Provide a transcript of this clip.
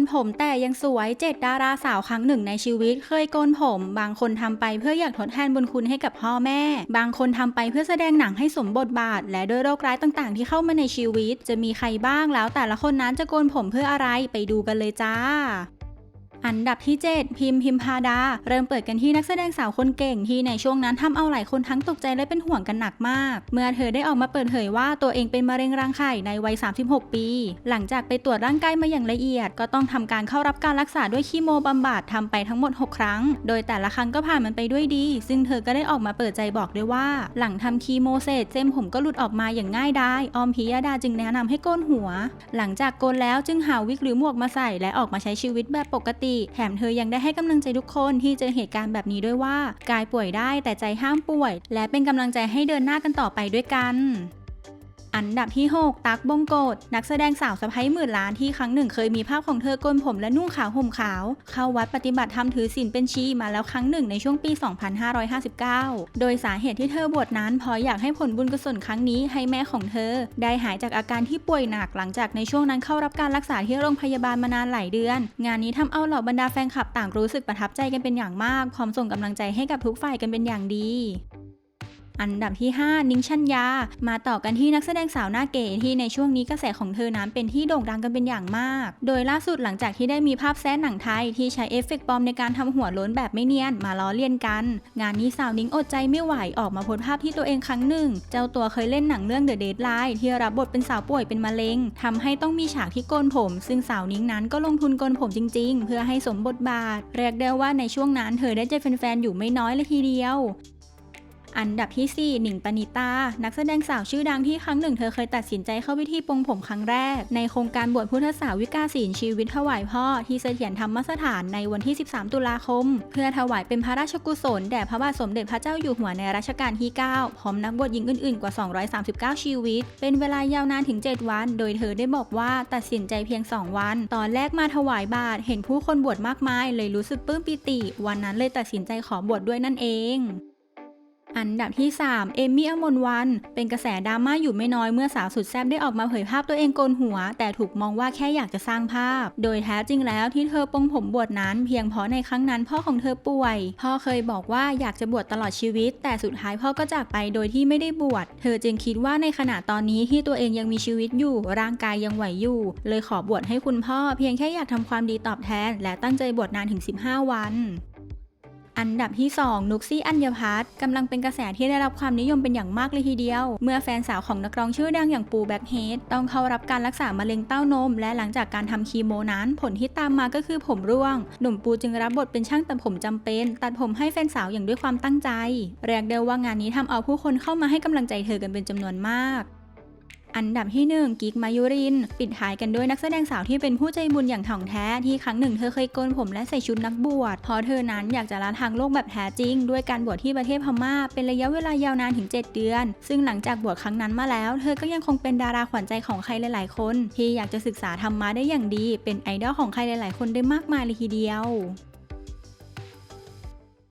นผมแต่ยังสวยเจ็ดดาราสาวครั้งหนึ่งในชีวิต เคยโกนผม บางคนทำไปเพื่ออยากทดแทนบุญคุณให้กับพ่อแม่ บางคนทำไปเพื่อแสดงหนังให้สมบทบาท และด้วยโรคร้ายต่างๆ ที่เข้ามาในชีวิต จะมีใครบ้างแล้วแต่ละคนนั้นจะโกนผมเพื่ออะไรไปดูกันเลยจ้า อันดับที่ 7 พิมพ์พิมพาดา เริ่มเปิดกันที่นักแสดงสาวคนเก่งที่ในช่วงนั้นทำเอาหลายคนทั้งตกใจและเป็นห่วงกันหนักมาก เมื่อเธอได้ออกมาเปิดเผยว่าตัวเองเป็นมะเร็งรังไข่ในวัย 36 ปี หลังจากไปตรวจร่างกายมาอย่างละเอียด ก็ต้องทำการเข้ารับการรักษาด้วยคีโมบำบัดทำไปทั้งหมด 6 ครั้ง โดยแต่ละครั้งก็ผ่านมันไปด้วยดี ซึ่งเธอก็ได้ออกมาเปิดใจบอกด้วยว่า หลังทำคีโมเสร็จเส้นผมก็หลุดออกมาอย่างง่ายดายออมพิยดาจึงแนะนำให้โกนหัว หลังจากโกนแล้วจึงหาวิกหรือหมวกมาใส่และออกมาใช้ชีวิตแบบปกติแถมเธอยังได้ให้กำลังใจทุกคนที่เจอเหตุการณ์แบบนี้ด้วยว่ากายป่วยได้แต่ใจห้ามป่วย และเป็นกำลังใจให้เดินหน้ากันต่อไปด้วยกัน อันดับที่ 6 ตักบงโกดนักแสดงสาวสะพ้ยหมื่นล้านที่ครั้งหนึ่งเคยมีภาพของเธอโกนผมและนุ่งขาวห่มขาว เข้าวัดปฏิบัติธรรมถือศีลเป็นชีมาแล้วครั้งหนึ่งในช่วงปี 2559 โดยสาเหตุที่เธอบวชนั้นเพราะอยากให้ผลบุญกุศลครั้งนี้ให้แม่ของเธอ ได้หายจากอาการที่ป่วยหนักหลังจากในช่วงนั้นเข้ารับการรักษาที่โรงพยาบาลมานานหลายเดือน งานนี้ทำเอาเหล่าบรรดาแฟนคลับต่างรู้สึกประทับใจกันเป็นอย่างมากพร้อมส่งกำลังใจให้กับทุกฝ่ายกันเป็นอย่างดี อันดับที่ 5 นิ้งชัญญา มาต่อกันที่นักแสดงสาวหน้าเก๋ที่ในช่วงนี้กระแสของเธอนั้นเป็นที่โด่งดังกันเป็นอย่างมาก โดยล่าสุดหลังจากที่ได้มีภาพแซะหนังไทยที่ใช้เอฟเฟกต์ปลอมในการทำหัวโล้นแบบไม่เนียนมาล้อเลียนกัน งานนี้สาวนิ้งอดใจไม่ไหวออกมาโพสภาพที่ตัวเองครั้งหนึ่ง เจ้าตัวเคยเล่นหนังเรื่อง The Deadline ที่รับบทเป็นสาวป่วยเป็นมะเร็งทำให้ต้องมีฉากที่โกนผม ซึ่งสาวนิ้งนั้นก็ลงทุนโกนผมจริง ๆ เพื่อให้สมบทบาท เรียกได้ว่าในช่วงนั้นเธอได้เจอแฟนๆอยู่ไม่น้อยเลยทีเดียว อันดับที่ 4 หนิงปณิตา นักแสดงสาวชื่อดังที่ครั้งหนึ่งเธอเคยตัดสินใจเข้าพิธีปลงผมครั้งแรก ในโครงการบวชพุทธสาวิกาศีลชีวิตถวายพ่อ ที่เสถียรธรรมสถานในวันที่ 13 ตุลาคม เพื่อถวายเป็นพระราชกุศลแด่พระบาทสมเด็จพระเจ้าอยู่หัวในรัชกาลที่ 9 พร้อมนักบวชหญิงอื่นๆ กว่า 239 ชีวิต เป็นเวลายาวนานถึง 7 วัน โดยเธอได้บอกว่าตัดสินใจเพียง 2 วัน ตอนแรกมาถวายบาตรเห็นผู้คนบวชมากมาย เลยรู้สึกปลื้มปิติ วันนั้นเลยตัดสินใจขอบวชดด้วยนั่นเอง อันดับที่ 3 เอมมี่อมนวัน เป็นกระแสดราม่าอยู่ไม่น้อยเมื่อสาวสุดแซ่บได้ออกมาเผยภาพตัวเองโกนหัว แต่ถูกมองว่าแค่อยากจะสร้างภาพ โดยแท้จริงแล้วที่เธอปลงผมบวชนั้น เพียงเพราะในครั้งนั้นพ่อของเธอป่วย พ่อเคยบอกว่าอยากจะบวชตลอดชีวิต แต่สุดท้ายพ่อก็จากไปโดยที่ไม่ได้บวช เธอจึงคิดว่าในขณะตอนนี้ที่ตัวเองยังมีชีวิตอยู่ ร่างกายยังไหวอยู่ เลยขอบวชให้คุณพ่อ เพียงแค่อยากทำความดีตอบแทน และตั้งใจบวชนานถึง 15 วัน อันดับที่ 2 นุกซี่อัญญพัฒน์กำลังเป็นกระแสที่ได้รับความนิยมเป็นอย่างมากเลยทีเดียว เมื่อแฟนสาวของนักร้องชื่อดังอย่างปูแบ็คเฮดต้องเข้ารับการรักษามะเร็งเต้านม และหลังจากการทำคีโมนั้น ผลที่ตามมาก็คือผมร่วง หนุ่มปูจึงรับบทเป็นช่างตัดผมจำเป็น ตัดผมให้แฟนสาวอย่างด้วยความตั้งใจเรียกได้ว่างานนี้ทำเอาผู้คนเข้ามาให้กำลังใจเธอกันเป็นจำนวนมาก อันดับที่ 1 กิกมายุริน ปิดท้ายกันด้วยนักแสดงสาวที่เป็นผู้ใจบุญอย่างถ่องแท้ที่ครั้งหนึ่งเธอเคยโกนผมและใส่ชุดนักบวชเพราะเธอนั้นอยากจะละทางโลกแบบแท้จริง ด้วยการบวชที่ประเทศพม่า เป็นระยะเวลายาวนานถึง 7 เดือน ซึ่งหลังจากบวชครั้งนั้นมาแล้ว เธอก็ยังคงเป็นดาราขวัญใจของใครหลาย ๆ คน ที่อยากจะศึกษาธรรมะได้อย่างดี เป็นไอดอลของใครหลาย ๆ คนได้มากมายเลยทีเดียว